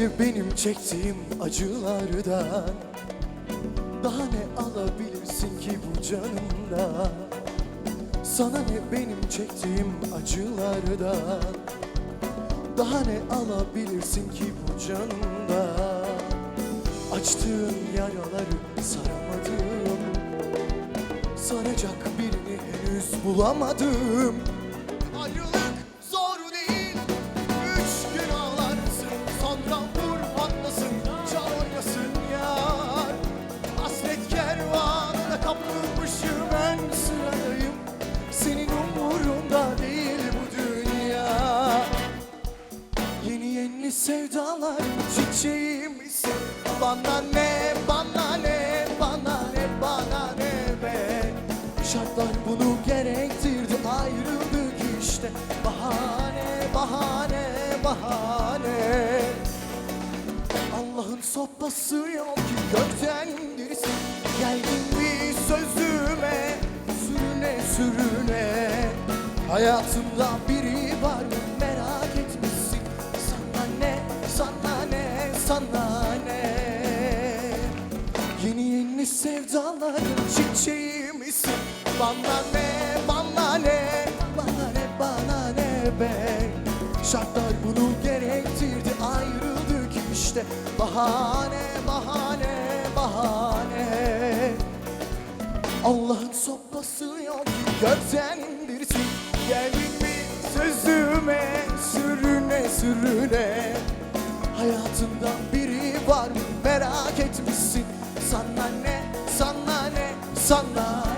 ne benim çektiğim acılardan Daha ne alabilirsin ki bu canımda? Sana ne benim çektiğim acılardan Daha ne alabilirsin ki bu canımda? Açtığın yaraları saramadım Saracak birini henüz bulamadım. Ayrılık sevdalar çiçeğimsin Bana ne, bana ne, bana ne, bana ne be? Şartlar bunu gerektirdi ayrıldık işte. Bahane, bahane, bahane. Allah'ın sopası yok ki gökten indirsin Geldin bir sözüme sürüne sürüne. Hayatımda biri Yeni sevdaların çiçeği misin Bana ne, bana ne, bana ne, bana ne be. Şartlar bunu gerektirdi ayrıldık işte. Bahane, bahane, bahane. Allah'ın sopası yok gökten indirsin Geldin mi sözüme sürüne sürüne? Hayatında biri var mı? Merak ne, sana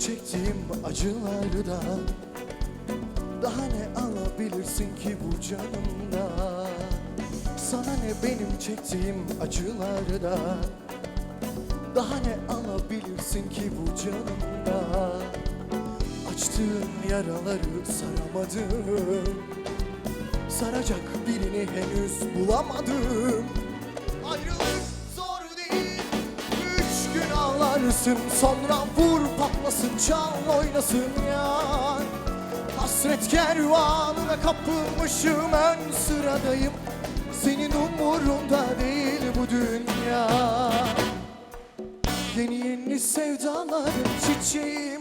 çektiğim acılardan Daha ne alabilirsin ki bu canımda? Sana ne benim çektiğim acılardan Daha ne alabilirsin ki bu canımda? Açtığın yaraları saramadım. Saracak birini henüz bulamadım ağlarsın sonra vur patlasın çal oynasın yar Hasret kervanına kapılmışım ön sıradayım. Senin umurunda değil bu dünya. Yeni yeni sevdaların çiçeği?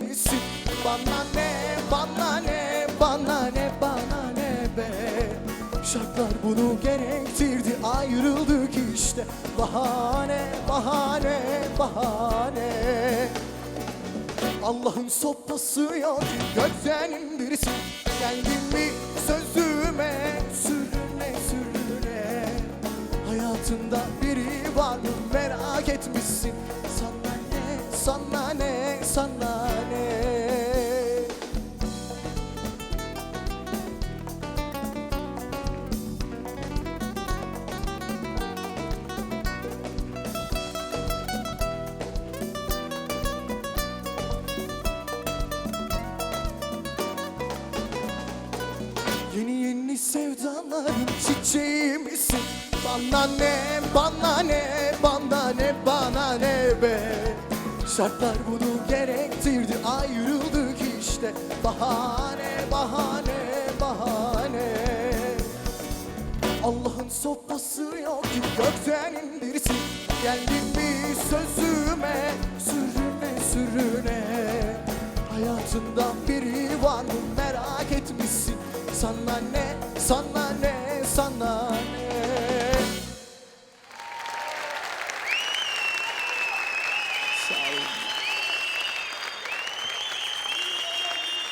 Bana ne, bana ne, Şartlar bunu gerektirdi ayrıldık işte. Bahane, bahane, bahane. Allah'ın sopası yok gökten indirsin Geldin mi sözüme sürüne sürüne. Hayatında biri var mı merak etmişsin sevdaların çiçeği? Bana ne, bana ne, bana ne, bana ne be? Şartlar bunu gerektirdi ayrıldık işte. Bahane, bahane, bahane. Allah'ın sopası yok ki gökten indirsin. Geldin bir sözüme sürüne sürüne? Hayatında biri var mı merak etmişsin. Sana ne,